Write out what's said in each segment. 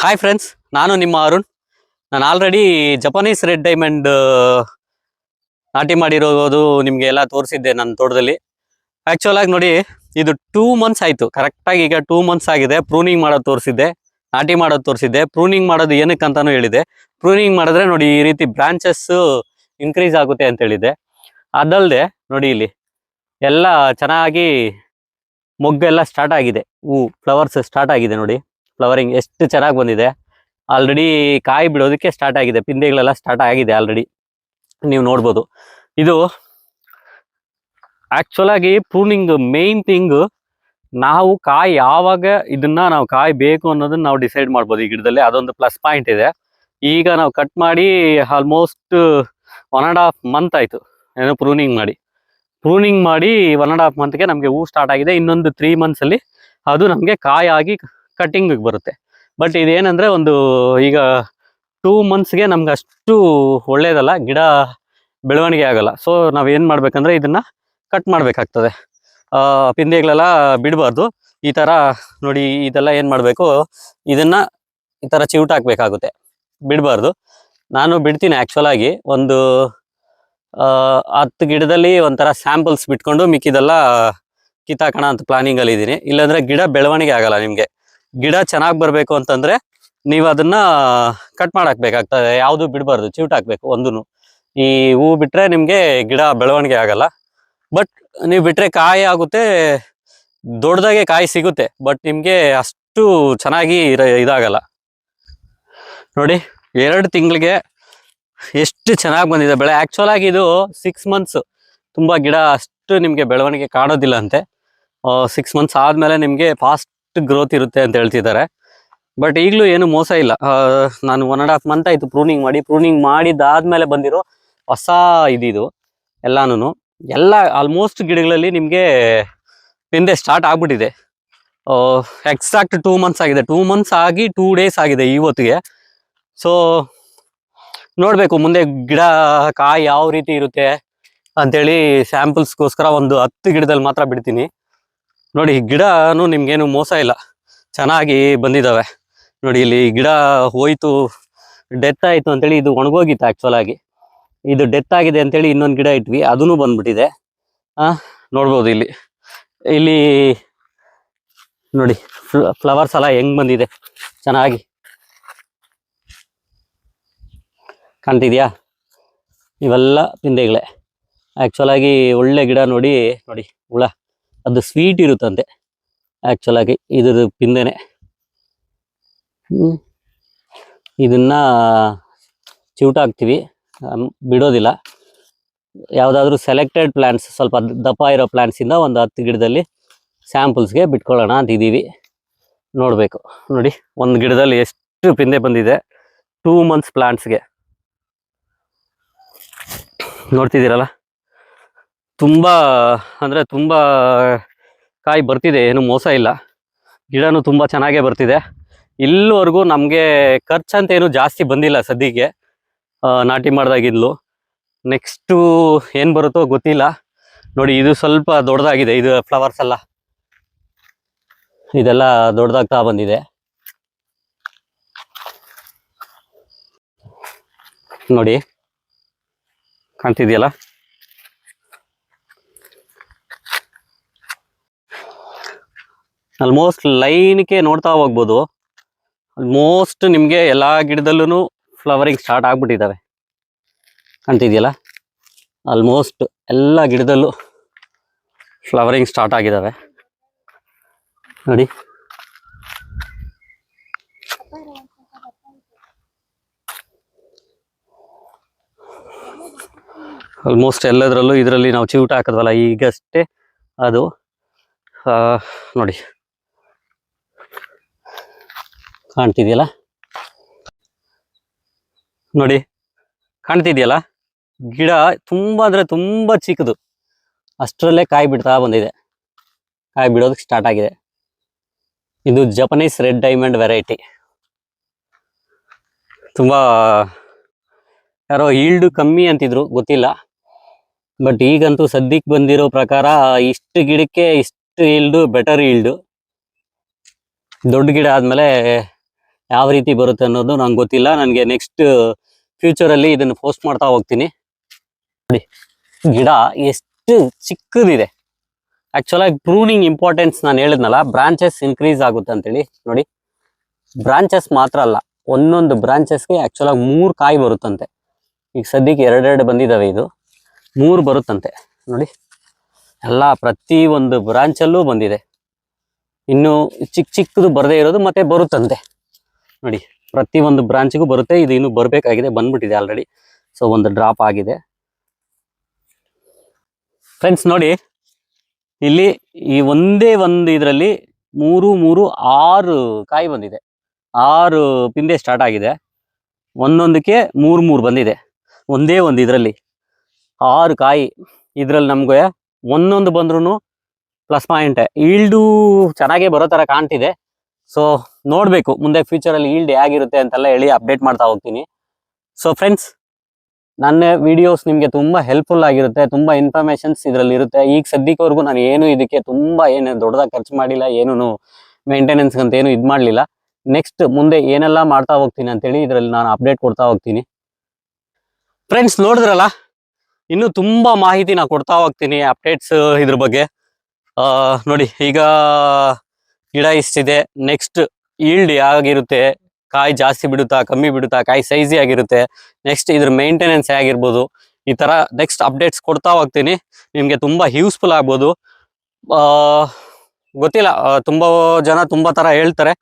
Hi friends ನಾನು ನಿಮ್ಮ ಅರುಣ್. ನಾನು ಆಲ್ರೆಡಿ ಜಪಾನೀಸ್ ರೆಡ್ ಡೈಮಂಡ್ ನಾಟಿ ಮಾಡಿರೋದು ನಿಮಗೆ ಎಲ್ಲ ತೋರಿಸಿದ್ದೆ ನನ್ನ ತೋಟದಲ್ಲಿ. ಆ್ಯಕ್ಚುಲ್ ಆಗಿ ನೋಡಿ, ಇದು ಟೂ ಮಂತ್ಸ್ ಆಯಿತು. ಕರೆಕ್ಟಾಗಿ ಈಗ ಟೂ ಮಂತ್ಸ್ ಆಗಿದೆ. ಪ್ರೂನಿಂಗ್ ಮಾಡೋದು ತೋರಿಸಿದ್ದೆ, ನಾಟಿ ಮಾಡೋದು ತೋರಿಸಿದ್ದೆ. ಪ್ರೂನಿಂಗ್ ಮಾಡೋದು ಏನಕ್ಕೆ ಅಂತಾನೂ ಹೇಳಿದೆ. ಪ್ರೂನಿಂಗ್ ಮಾಡಿದ್ರೆ ನೋಡಿ ಈ ರೀತಿ ಬ್ರಾಂಚಸ್ಸು ಇನ್ಕ್ರೀಸ್ ಆಗುತ್ತೆ ಅಂತ ಹೇಳಿದೆ. ಅದಲ್ಲದೆ ನೋಡಿ ಇಲ್ಲಿ, ಎಲ್ಲ ಚೆನ್ನಾಗಿ ಮೊಗ್ಗೆಲ್ಲ ಸ್ಟಾರ್ಟ್ ಆಗಿದೆ. ಹೂ ಫ್ಲವರ್ಸ್ ಸ್ಟಾರ್ಟ್ ಆಗಿದೆ ನೋಡಿ. ಫ್ಲವರಿಂಗ್ ಎಷ್ಟು ಚೆನ್ನಾಗಿ ಬಂದಿದೆ. ಆಲ್ರೆಡಿ ಕಾಯಿ ಬಿಡೋದಕ್ಕೆ ಸ್ಟಾರ್ಟ್ ಆಗಿದೆ. ಪಿಂದೆಗಳೆಲ್ಲ ಸ್ಟಾರ್ಟ್ ಆಗಿದೆ ಆಲ್ರೆಡಿ ನೀವು ನೋಡ್ಬೋದು. ಇದು ಆಕ್ಚುಲ್ ಆಗಿ ಪ್ರೂನಿಂಗ್ ಮೇನ್ ಥಿಂಗ್ ನಾವು ಕಾಯಿ ಯಾವಾಗ ಇದನ್ನ ನಾವು ಕಾಯಿ ಬೇಕು ಅನ್ನೋದನ್ನ ನಾವು ಡಿಸೈಡ್ ಮಾಡ್ಬೋದು ಈ ಗಿಡದಲ್ಲಿ. ಅದೊಂದು ಪ್ಲಸ್ ಪಾಯಿಂಟ್ ಇದೆ. ಈಗ ನಾವು ಕಟ್ ಮಾಡಿ almost one and half month ಆಯ್ತು. ಏನೋ ಪ್ರೂನಿಂಗ್ ಮಾಡಿ. ಪ್ರೂನಿಂಗ್ ಮಾಡಿ ಒನ್ ಅಂಡ್ ಹಾಫ್ ಮಂತ್ಗೆ ನಮಗೆ ಹೂ ಸ್ಟಾರ್ಟ್ ಆಗಿದೆ. ಇನ್ನೊಂದು ತ್ರೀ ಮಂತ್ಸಲ್ಲಿ ಅದು ನಮಗೆ ಕಾಯಿ ಆಗಿ ಕಟ್ಟಿಂಗ್ ಬರುತ್ತೆ. ಬಟ್ ಇದೇನಂದ್ರೆ ಒಂದು ಈಗ ಟೂ ಮಂತ್ಸ್ಗೆ ನಮ್ಗೆ ಅಷ್ಟು ಒಳ್ಳೇದಲ್ಲ, ಗಿಡ ಬೆಳವಣಿಗೆ ಆಗಲ್ಲ. ಸೊ ನಾವೇನು ಮಾಡ್ಬೇಕಂದ್ರೆ ಇದನ್ನ ಕಟ್ ಮಾಡಬೇಕಾಗ್ತದೆ. ಪಿಂದೆಗಳೆಲ್ಲ ಬಿಡಬಾರ್ದು. ಈ ಥರ ನೋಡಿ ಇದೆಲ್ಲ ಏನು ಮಾಡಬೇಕು, ಇದನ್ನ ಈ ಥರ ಚಿವುಟ ಹಾಕ್ಬೇಕಾಗುತ್ತೆ. ಬಿಡಬಾರ್ದು. ನಾನು ಬಿಡ್ತೀನಿ ಆ್ಯಕ್ಚುಲಾಗಿ ಒಂದು ಹತ್ತು ಗಿಡದಲ್ಲಿ ಒಂಥರ ಸ್ಯಾಂಪಲ್ಸ್ ಬಿಟ್ಕೊಂಡು ಮಿಕ್ಕಿದೆಲ್ಲ ಕಿತ್ತಾಕೋಣ ಅಂತ ಪ್ಲಾನಿಂಗಲ್ಲಿ ಇದ್ದೀನಿ ಇಲ್ಲಾಂದ್ರೆ ಗಿಡ ಬೆಳವಣಿಗೆ ಆಗಲ್ಲ ನಿಮಗೆ. ಗಿಡ ಚೆನ್ನಾಗಿ ಬರಬೇಕು ಅಂತಂದ್ರೆ ನೀವು ಅದನ್ನ ಕಟ್ ಮಾಡಾಕ್ಬೇಕಾಗ್ತದೆ ಯಾವುದು ಬಿಡಬಾರ್ದು, ಚಿವುಟ್ ಹಾಕ್ಬೇಕು ಒಂದೂ ಈ ಹೂ ಬಿಟ್ರೆ ನಿಮಗೆ ಗಿಡ ಬೆಳವಣಿಗೆ ಆಗಲ್ಲ. ಬಟ್ ನೀವು ಬಿಟ್ರೆ ಕಾಯಿ ಆಗುತ್ತೆ, ದೊಡ್ಡದಾಗೆ ಕಾಯಿ ಸಿಗುತ್ತೆ ಬಟ್ ನಿಮಗೆ ಅಷ್ಟು ಚೆನ್ನಾಗಿ ಇದಾಗಲ್ಲ. ನೋಡಿ, ಎರಡು ತಿಂಗಳಿಗೆ ಎಷ್ಟು ಚೆನ್ನಾಗಿ ಬಂದಿದೆ ಬೆಳೆ. ಆ್ಯಕ್ಚುಲ್ ಆಗಿ ಇದು ಸಿಕ್ಸ್ ಮಂತ್ಸ್ ತುಂಬ ಗಿಡ ಅಷ್ಟು ನಿಮಗೆ ಬೆಳವಣಿಗೆ ಕಾಣೋದಿಲ್ಲ ಅಂತೆ. ಸಿಕ್ಸ್ ಮಂತ್ಸ್ ಆದಮೇಲೆ ನಿಮಗೆ ಫಾಸ್ಟ್ ಗ್ರೋತ್ ಇರುತ್ತೆ ಅಂತ ಹೇಳ್ತಿದ್ದಾರೆ. ಬಟ್ ಈಗಲೂ ಏನು ಮೋಸ ಇಲ್ಲ. ನಾನು ಒನ್ ಆ್ಯಂಡ್ ಹಾಫ್ ಮಂತ್ ಆಯಿತು ಪ್ರೂನಿಂಗ್ ಮಾಡಿ ಪ್ರೂನಿಂಗ್ ಮಾಡಿದ್ದಾದ್ಮೇಲೆ ಬಂದಿರೋ ಹೊಸ ಇದಿದು ಎಲ್ಲಾನು ಎಲ್ಲ ಆಲ್ಮೋಸ್ಟ್ ಗಿಡಗಳಲ್ಲಿ ನಿಮಗೆ ಹಿಂದೆ ಸ್ಟಾರ್ಟ್ ಆಗ್ಬಿಟ್ಟಿದೆ. ಎಕ್ಸಾಕ್ಟ್ ಟೂ ಮಂತ್ಸ್ ಆಗಿದೆ. ಟೂ ಮಂತ್ಸ್ ಆಗಿ ಟೂ ಡೇಸ್ ಆಗಿದೆ ಇವತ್ತಿಗೆ ಸೊ ನೋಡಬೇಕು ಮುಂದೆ ಗಿಡ, ಕಾಯಿ ಯಾವ ರೀತಿ ಇರುತ್ತೆ ಅಂತೇಳಿ ಸ್ಯಾಂಪಲ್ಸ್ಗೋಸ್ಕರ ಒಂದು ಹತ್ತು ಗಿಡದಲ್ಲಿ ಮಾತ್ರ ಬಿಡ್ತೀನಿ. ನೋಡಿ ಗಿಡನು ನಿಮ್ಗೇನು ಮೋಸ ಇಲ್ಲ. ಚೆನ್ನಾಗಿ ಬಂದಿದ್ದಾವೆ ನೋಡಿ, ಇಲ್ಲಿ ಗಿಡ ಹೋಯ್ತು, ಡೆತ್ ಆಯ್ತು ಅಂತೇಳಿ ಇದು ಒಣಗೋಗಿತ್ತು ಆ್ಯಕ್ಚುಲ್ ಆಗಿ. ಇದು ಡೆತ್ ಆಗಿದೆ ಅಂತೇಳಿ ಇನ್ನೊಂದು ಗಿಡ ಇಟ್ವಿ ಅದೂ ಬಂದ್ಬಿಟ್ಟಿದೆ. ಆ, ನೋಡ್ಬೋದು ಇಲ್ಲಿ. ಇಲ್ಲಿ ನೋಡಿ ಫ್ಲವರ್ಸ್ ಎಲ್ಲ ಹೆಂಗ್ ಬಂದಿದೆ. ಚೆನ್ನಾಗಿ. ಕಾಣ್ತಿದ್ಯಾ? ಇವೆಲ್ಲ ಪಿಂದೆಗಳೇ ಆ್ಯಕ್ಚುಲಾಗಿ ಒಳ್ಳೆ ಗಿಡ ನೋಡಿ ನೋಡಿ, ಹುಳ. ಅದು ಸ್ವೀಟ್ ಇರುತ್ತಂತೆ. ಆ್ಯಕ್ಚುಲ್ ಆಗಿ ಇದ್ರ ಪಿಂದೆನೆ. ಇದನ್ನು ಚಿವುಟ ಹಾಕ್ತೀವಿ ಬಿಡೋದಿಲ್ಲ. ಯಾವುದಾದ್ರೂ ಸೆಲೆಕ್ಟೆಡ್ ಪ್ಲ್ಯಾಂಟ್ಸ್ ಸ್ವಲ್ಪ ದಪ್ಪ ಇರೋ ಪ್ಲ್ಯಾಂಟ್ಸಿಂದ ಒಂದು ಹತ್ತು ಗಿಡದಲ್ಲಿ ಸ್ಯಾಂಪಲ್ಸ್ಗೆ ಬಿಟ್ಕೊಳ್ಳೋಣ ಅಂತ ಇದ್ದೀವಿ. ನೋಡಬೇಕು. ನೋಡಿ, ಒಂದು ಗಿಡದಲ್ಲಿ ಎಷ್ಟು ಪಿಂದೆ ಬಂದಿದೆ. ಟೂ ಮಂತ್ಸ್ ಪ್ಲ್ಯಾಂಟ್ಸ್ಗೆ ನೋಡ್ತಿದ್ದೀರಲ್ಲ? ತುಂಬ, ಅಂದರೆ ತುಂಬ ಕಾಯಿ ಬರ್ತಿದೆ, ಏನು ಮೋಸ ಇಲ್ಲ. ಗಿಡನೂ ತುಂಬ ಚೆನ್ನಾಗೇ ಬರ್ತಿದೆ. ಇಲ್ಲಿವರೆಗೂ ನಮಗೆ ಖರ್ಚಂತ ಏನು ಜಾಸ್ತಿ ಬಂದಿಲ್ಲ ಸದ್ಯಕ್ಕೆ ನಾಟಿ ಮಾಡಿದಾಗಿದ್ಲು. ನೆಕ್ಸ್ಟು ಏನು ಬರುತ್ತೋ ಗೊತ್ತಿಲ್ಲ. ನೋಡಿ, ಇದು ಸ್ವಲ್ಪ ದೊಡ್ಡದಾಗಿದೆ, ಇದು ಫ್ಲವರ್ಸ್ ಎಲ್ಲ. ಇದೆಲ್ಲ ದೊಡ್ಡದಾಗ್ತಾ ಬಂದಿದೆ. ನೋಡಿ, ಕಾಣ್ತಿದೆಯಲ್ಲ? ಆಲ್ಮೋಸ್ಟ್ ಲೈನ್ಗೆ ನೋಡ್ತಾ ಹೋಗ್ಬೋದು. ಆಲ್ಮೋಸ್ಟ್ ನಿಮಗೆ ಎಲ್ಲ ಗಿಡದಲ್ಲೂ ಫ್ಲವರಿಂಗ್ ಸ್ಟಾರ್ಟ್ ಆಗಿಬಿಟ್ಟಿದ್ದಾವೆ. ಕಾಣ್ತಿದೆಯಲ್ಲ? ಆಲ್ಮೋಸ್ಟ್ ಎಲ್ಲ ಗಿಡದಲ್ಲೂ ಫ್ಲವರಿಂಗ್ ಸ್ಟಾರ್ಟ್ ಆಗಿದ್ದಾವೆ. ನೋಡಿ. ಆಲ್ಮೋಸ್ಟ್ ಎಲ್ಲದರಲ್ಲೂ ಇದರಲ್ಲಿ ನಾವು ಚಿವುಟ ಹಾಕಿದ್ವಲ್ಲ, ಈಗಷ್ಟೇ ಅದು ನೋಡಿ. ಕಾಣ್ತಿದೆಯಲ್ಲ? ನೋಡಿ, ಕಾಣ್ತಿದೆಯಲ್ಲ? ಗಿಡ ತುಂಬ ಅಂದರೆ ತುಂಬ ಚಿಕ್ಕದು. ಅಷ್ಟರಲ್ಲೇ ಕಾಯಿ ಬಿಡ್ತಾ ಬಂದಿದೆ. ಕಾಯಿ ಬಿಡೋದಕ್ಕೆ ಸ್ಟಾರ್ಟ್ ಆಗಿದೆ. ಇದು ಜಪನೀಸ್ ರೆಡ್ ಡೈಮಂಡ್ ವೆರೈಟಿ ತುಂಬ, ಯಾರೋ ಈಲ್ಡು ಕಮ್ಮಿ ಅಂತಿದ್ರು, ಗೊತ್ತಿಲ್ಲ. ಬಟ್ ಈಗಂತೂ ಸದ್ಯಕ್ಕೆ ಬಂದಿರೋ ಪ್ರಕಾರ ಇಷ್ಟು ಗಿಡಕ್ಕೆ ಇಷ್ಟು ಈಲ್ಡು ಬೆಟರ್ ಈಲ್ಡು ದೊಡ್ಡ ಗಿಡ ಆದಮೇಲೆ ಯಾವ ರೀತಿ ಬರುತ್ತೆ ಅನ್ನೋದು ನಂಗೆ ಗೊತ್ತಿಲ್ಲ. ನನಗೆ ನೆಕ್ಸ್ಟ್ ಫ್ಯೂಚರಲ್ಲಿ ಇದನ್ನು ಪೋಸ್ಟ್ ಮಾಡ್ತಾ ಹೋಗ್ತೀನಿ. ನೋಡಿ, ಗಿಡ ಎಷ್ಟು ಚಿಕ್ಕದಿದೆ. ಆ್ಯಕ್ಚುಲಾಗಿ ಪ್ರೂನಿಂಗ್ ಇಂಪಾರ್ಟೆನ್ಸ್ ನಾನು ಹೇಳಿದ್ನಲ್ಲ ಬ್ರಾಂಚಸ್ ಇನ್ಕ್ರೀಸ್ ಆಗುತ್ತೆ ಅಂತೇಳಿ. ನೋಡಿ ಬ್ರಾಂಚಸ್ ಮಾತ್ರ ಅಲ್ಲ, ಒಂದೊಂದು ಬ್ರಾಂಚಸ್ಗೆ ಆ್ಯಕ್ಚುಲಾಗಿ ಮೂರು ಕಾಯಿ ಬರುತ್ತಂತೆ. ಈಗ ಸದ್ಯಕ್ಕೆ ಎರಡೆರಡು ಬಂದಿದ್ದಾವೆ ಇದು. ಮೂರು ಬರುತ್ತಂತೆ. ನೋಡಿ, ಎಲ್ಲ ಪ್ರತಿ ಒಂದು ಬ್ರಾಂಚಲ್ಲೂ ಬಂದಿದೆ. ಇನ್ನು ಚಿಕ್ಕ ಚಿಕ್ಕದು ಬರದೇ ಇರೋದು ಮತ್ತೆ ಬರುತ್ತಂತೆ. ನೋಡಿ, ಪ್ರತಿ ಒಂದು ಬ್ರಾಂಚಿಗೂ ಬರುತ್ತೆ, ಇದು ಇನ್ನು ಬರಬೇಕಾಗಿದೆ, ಬಂದ್ಬಿಟ್ಟಿದೆ ಆಲ್ರೆಡಿ ಸೊ ಒಂದು ಡ್ರಾಪ್ ಆಗಿದೆ. ಫ್ರೆಂಡ್ಸ್ ನೋಡಿ, ಇಲ್ಲಿ ಈ ಒಂದೇ ಒಂದು ಇದರಲ್ಲಿ ಮೂರು ಮೂರು, ಆರು ಕಾಯಿ ಬಂದಿದೆ. ಆರು ಪಿಂದೆ ಸ್ಟಾರ್ಟ್ ಆಗಿದೆ. ಒಂದೊಂದಕ್ಕೆ ಮೂರು ಮೂರು ಬಂದಿದೆ. ಒಂದೇ ಒಂದು ಇದರಲ್ಲಿ. ಆರು ಕಾಯಿ ಇದರಲ್ಲಿ ನಮಗೆ ಒಂದೊಂದು ಬಂದ್ರೂ ಪ್ಲಸ್ ಪಾಯಿಂಟ್ ಈಲ್ಡು ಚೆನ್ನಾಗೇ ಬರೋ ಥರ ಕಾಣ್ತಿದೆ. ಸೊ ನೋಡಬೇಕು, ಮುಂದೆ ಫ್ಯೂಚರಲ್ಲಿ ಈಲ್ಡ್ ಹೇಗಿರುತ್ತೆ ಅಂತೆಲ್ಲ ಹೇಳಿ ಅಪ್ಡೇಟ್ ಮಾಡ್ತಾ ಹೋಗ್ತೀನಿ. ಸೊ ಫ್ರೆಂಡ್ಸ್ ನನ್ನ ವಿಡಿಯೋಸ್ ನಿಮಗೆ ತುಂಬ ಹೆಲ್ಪ್ಫುಲ್ ಆಗಿರುತ್ತೆ, ತುಂಬ ಇನ್ಫಾರ್ಮೇಷನ್ಸ್ ಇದರಲ್ಲಿ ಇರುತ್ತೆ. ಈಗ ಸದ್ಯಕ್ಕವರೆಗೂ ನಾನು ಏನು ಇದಕ್ಕೆ ತುಂಬ ಏನು ದೊಡ್ಡದಾಗಿ ಖರ್ಚು ಮಾಡಿಲ್ಲ ಏನೂ ಮೇಂಟೆನೆನ್ಸ್ ಅಂತ ಏನು ಇದು ಮಾಡಲಿಲ್ಲ. ನೆಕ್ಸ್ಟ್ ಮುಂದೆ ಏನೆಲ್ಲ ಮಾಡ್ತಾ ಹೋಗ್ತೀನಿ ಅಂತೇಳಿ ಇದರಲ್ಲಿ ನಾನು ಅಪ್ಡೇಟ್ ಕೊಡ್ತಾ ಹೋಗ್ತೀನಿ. ಫ್ರೆಂಡ್ಸ್ ನೋಡಿದ್ರಲ್ಲ? ಇನ್ನೂ ತುಂಬ ಮಾಹಿತಿ ನಾನು ಕೊಡ್ತಾ ಹೋಗ್ತೀನಿ ಅಪ್ಡೇಟ್ಸ್ ಇದ್ರ ಬಗ್ಗೆ. ನೋಡಿ, ಈಗ ಗಿಡ ಇಷ್ಟಿದೆ. ನೆಕ್ಸ್ಟ್ ಈಲ್ಡ್ ಆಗಿರುತ್ತೆ ಕಾಯಿ ಜಾಸ್ತಿ ಬಿಡುತ್ತಾ, ಕಮ್ಮಿ ಬಿಡುತ್ತಾ, ಕಾಯಿ ಸೈಜಿ ಆಗಿರುತ್ತೆ ನೆಕ್ಸ್ಟ್ ಇದ್ರ ಮೇಂಟೆನೆನ್ಸ್ ಆಗಿರ್ಬೋದು ಈ ಥರ ನೆಕ್ಸ್ಟ್ ಅಪ್ಡೇಟ್ಸ್ ಕೊಡ್ತಾ ಹೋಗ್ತೀನಿ, ನಿಮಗೆ ತುಂಬ ಯೂಸ್ಫುಲ್ ಆಗ್ಬೋದು. ಗೊತ್ತಿಲ್ಲ ತುಂಬ ಜನ ತುಂಬ ಥರ ಹೇಳ್ತಾರೆ.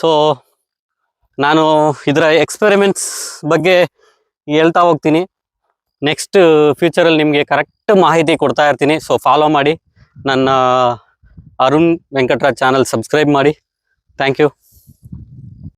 ಸೊ ನಾನು ಇದರ ಎಕ್ಸ್ಪೆರಿಮೆಂಟ್ಸ್ ಬಗ್ಗೆ ಹೇಳ್ತಾ ಹೋಗ್ತೀನಿ. ನೆಕ್ಸ್ಟ್ ಫ್ಯೂಚರಲ್ಲಿ ನಿಮಗೆ ಕರೆಕ್ಟ್ ಮಾಹಿತಿ ಕೊಡ್ತಾ ಇರ್ತೀನಿ. ಸೊ ಫಾಲೋ ಮಾಡಿ, ನನ್ನ ಅರುಣ್ ವೆಂಕಟರಾಜ್ ಚಾನಲ್ ಸಬ್ಸ್ಕ್ರೈಬ್ ಮಾಡಿ. Thank you.